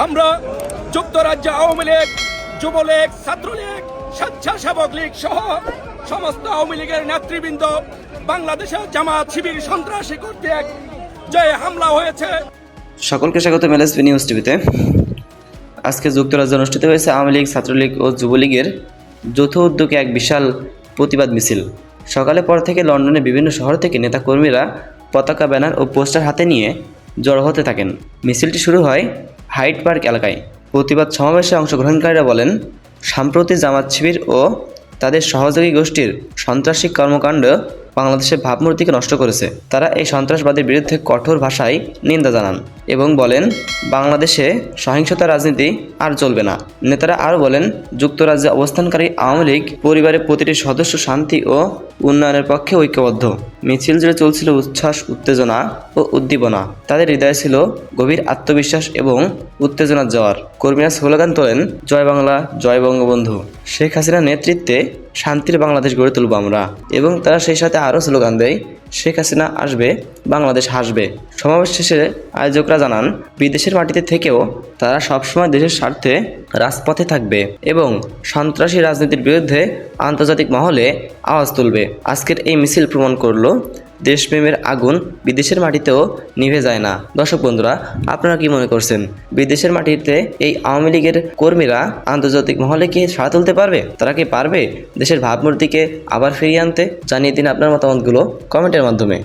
আমরা যুক্তরাজ্য আওয়ামী লীগ, যুবলীগ, ছাত্রলীগ, স্বেচ্ছাসেবক লীগ সহ সমস্ত আওয়ামী লীগের নেতৃবৃন্দ বাংলাদেশের জামাত, শিবির, সন্ত্রাসী কর্তৃক যে হামলা হয়েছে। সকলকে স্বাগত এলএসপি নিউজ টিভিতে। আজকে যুক্তরাজ্যে অনুষ্ঠিত হয়েছে আওয়ামী লীগ, ছাত্রলীগ ও যুবলীগের যৌথ উদ্যোগে এক বিশাল প্রতিবাদ মিছিল। সকালে পর থেকে লন্ডনে বিভিন্ন শহর থেকে নেতাকর্মীরা পতাকা, ব্যানার ও পোস্টার হাতে নিয়ে জড়ো হতে থাকেন। মিছিলটি শুরু হয় হাইট পার্ক এলাকায় প্রতিবাদ সমাবেশে অংশগ্রহণকারীরা বলেন, সাম্প্রতিক জামাত শিবির ও তাদের সহযোগী গোষ্ঠীর সন্ত্রাসী কর্মকাণ্ড বাংলাদেশের ভাবমূর্তিকে নষ্ট করেছে। তারা এই সন্ত্রাসবাদের বিরুদ্ধে কঠোর ভাষায় নিন্দা জানান এবং বলেন, বাংলাদেশে সহিংসতা রাজনীতি আর চলবে না। নেতারা আরও বলেন, যুক্তরাজ্যে অবস্থানকারী আওয়ামী লীগ পরিবারের প্রতিটি সদস্য শান্তি ও উন্নয়নের পক্ষে ঐক্যবদ্ধ। মিছিল জুড়ে চলছিল উচ্ছ্বাস, উত্তেজনা ও উদ্দীপনা। তাদের হৃদয়ে ছিল গভীর আত্মবিশ্বাস এবং উত্তেজনার জোয়ার কর্মীরা স্লোগান তোলেন, জয় বাংলা, জয় বঙ্গবন্ধু। শেখ হাসিনার নেতৃত্বে শান্তির বাংলাদেশ গড়ে তুলব আমরা। এবং তারা সেই সাথে আরও স্লোগান দেয়, শেখ হাসিনা আসবে, বাংলাদেশ হাসবে। সমাবেশ শেষে আয়োজকরা জানান, বিদেশের মাটিতে থেকেও তারা সবসময় দেশের স্বার্থে রাজপথে থাকবে এবং সন্ত্রাসী রাজনীতির বিরুদ্ধে আন্তর্জাতিক মহলে আওয়াজ তুলবে। আজকের এই মিছিল প্রমাণ করল দেশপ্রেমের আগুন বিদেশের মাটিতেও নিভে যায় না। দর্শক বন্ধুরা, আপনারা কি মনে করছেন, বিদেশের মাটিতে এই আওয়ামী লীগের কর্মীরা আন্তর্জাতিক মহলে কি সাড়া তুলতে পারবে? তারা কি পারবে দেশের ভাবমূর্তিকে আবার ফিরিয়ে আনতে? জানিয়ে দিন আপনার মতামতগুলো কমেন্টের মাধ্যমে।